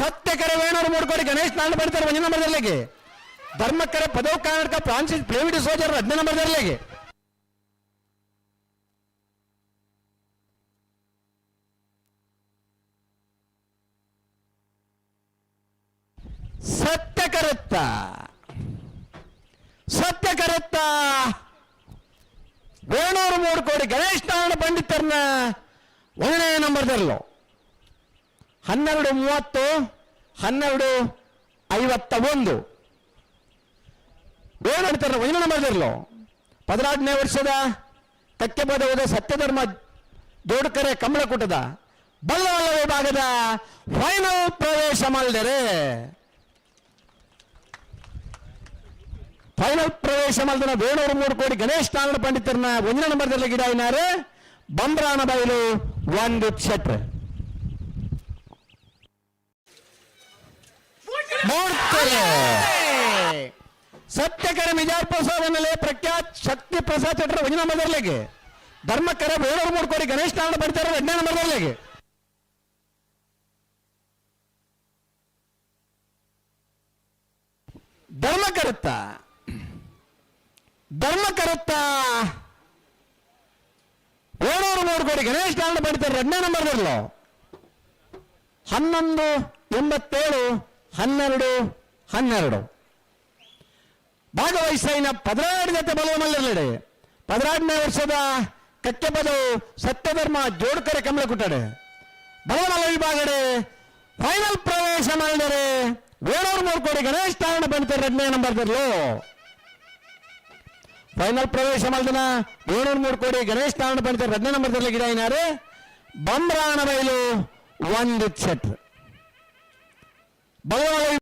ಸತ್ಯಕರೆ ವೇಣೂರು ಮೂಡ್ಕೋಡಿ, ಗಣೇಶ್ ನಾಡು ಬರ್ತಾರೆ ಒಂದನೇ ನಂಬರ್ದಲ್ಲಿಗೆ ಧರ್ಮಕರೆ, ಪದವ್ ಕರ್ನಾಟಕ ಫ್ರಾನ್ಸಿಸ್, ಪ್ಲೇವಿಡ್ ಸೋಜರ್ ಸತ್ಯ ನಂಬರ್ದಲ್ಲಿಗೆ ಸತ್ಯ ಕರೆತ್ತ ವೇಣೂರು ಮೂರು ಕೋಡಿ ಗಣೇಶ್ ನಾರಾಯಣ ಪಂಡಿತರನ್ನ ಒಂದನೇ ನಂಬರ್ದಲ್ಲೋ ಹನ್ನೆರಡು ಮೂವತ್ತು, ಹನ್ನೆರಡು ಐವತ್ತ ಒಂದು. ವೇಣುಡ್ತಾರೆ ಒಂದನೇ ನಂಬರ್ದಲ್ಲೋ ಪದಿನಾರನೇ ವರ್ಷದ ಕಕ್ಕೆ ಪದವದ ಸತ್ಯಧರ್ಮ ಜೋಡ್ಕರೆ ಕಮಲಕೂಟದ ಬಲ್ಲವಲ್ಲ ವಿಭಾಗದ ಫೈನಲ್ ಪ್ರವೇಶ ಮಾಡಿದರೆ ಫೈನಲ್ ಪ್ರವೇಶ ಮಾಡಿದ ವೇಣೂರು ಮೂರು ಕೋಟಿ ಗಣೇಶ್ ನಾರಾಯಣ ಪಂಡಿತರನ್ನ ಒಂದನೇ ನಂಬರ್ದಲ್ಲಿ ಗಿಡ ಏನಾರೆ ಬಂಬ್ರಾಣ ಬಯಲು ಒಂದು ಕ್ಷೇತ್ರ. ಮೂಡ್ತಾರೆ ಸತ್ಯಕರ ನಿಜಾರ್ ಪ್ರಸಾದನಲ್ಲಿ ಪ್ರಖ್ಯಾತ್ ಶಕ್ತಿ ಪ್ರಸಾದ್ ಚಟ್ರ ವಜನ ಮದರ್ಲೆಗೆ ಧರ್ಮಕರ ಮೂರು ಕೋಟಿ ಗಣೇಶ್ ನಾರಾಯಣ ಬರ್ತಾರೆ ಅಜ್ಞಾನ ಮದರ್ಲೆಗೆ ಧರ್ಮ ಕರುತ್ತ? ಧರ್ಮ ಕರುತ್ತ? ಏಳೂರು ಮೂರು ಕೋಟಿ ಗಣೇಶ್ ನಾರಾಯಣ ಪಂಡಿತರ ಎರಡನೇ ಬರಲು ಹನ್ನೊಂದು ಎಂಬತ್ತೇಳು ಹನ್ನೆರಡು ಹನ್ನೆರಡು. ಭಾಗವಹಿಸಿನ ಪದಿನಾರು ಜೊತೆ ಬಲವಮಲ್ಲಿರಲಿಡೆ ಪದಿನಾರನೇ ವರ್ಷದ ಕಕ್ಕೆ ಪದವು ಸತ್ಯಧರ್ಮ ಜೋಡ್ಕರೆ ಕಮಲ ಕುಟ್ಟಡೆ. ಬಲವಮಲ್ಲ ವಿಭಾಗಡೆ ಫೈನಲ್ ಪ್ರವೇಶ ಮಾಡಿದರೆ ಏಳ್ನೂರು ಮೂರು ಕೋಟಿ ಗಣೇಶ್ ತಾರಣ ಬಂತಾರೆ ಎರಡನೇ ನಂಬರ್ದಲ್ಲೋ. ಫೈನಲ್ ಪ್ರವೇಶ ಮಾಡಿದನ ಏಳ್ನೂರು ಮೂರು ಕೋಟಿ ಗಣೇಶ್ ತಾರಣ ಬಂತಾರೆ ಎರಡನೇ ನಂಬರ್ದಲ್ಲಿ ಗಿಡ ಏನಾರೆ ಬಂಬ್ರಾಣ ಬೈಲು, ಒಂದು ಕ್ಷೇತ್ರ Bye.